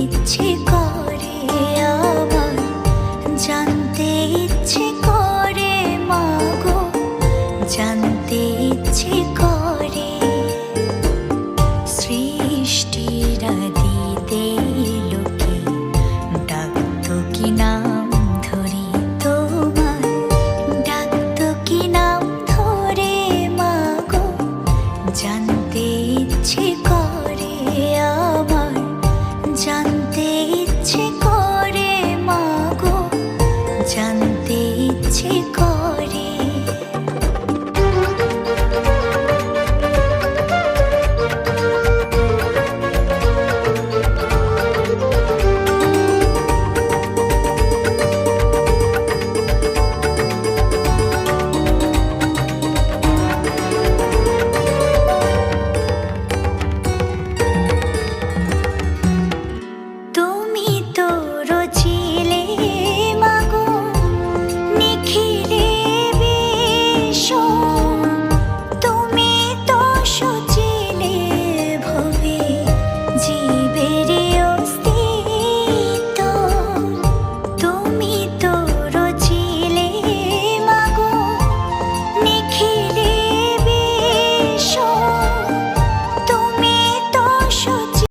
ইচ্ছে করে আবার জানতে ইচ্ছে করে মাগো, জানতে ইচ্ছে করে। সৃষ্টিরা দিতে লোকে ডাকত কি নাম ধরে তোমার ডাকত কি নাম ধরে মাগো? জানতে ইচ্ছে করে জানতে ইচ্ছে করে মাগো জান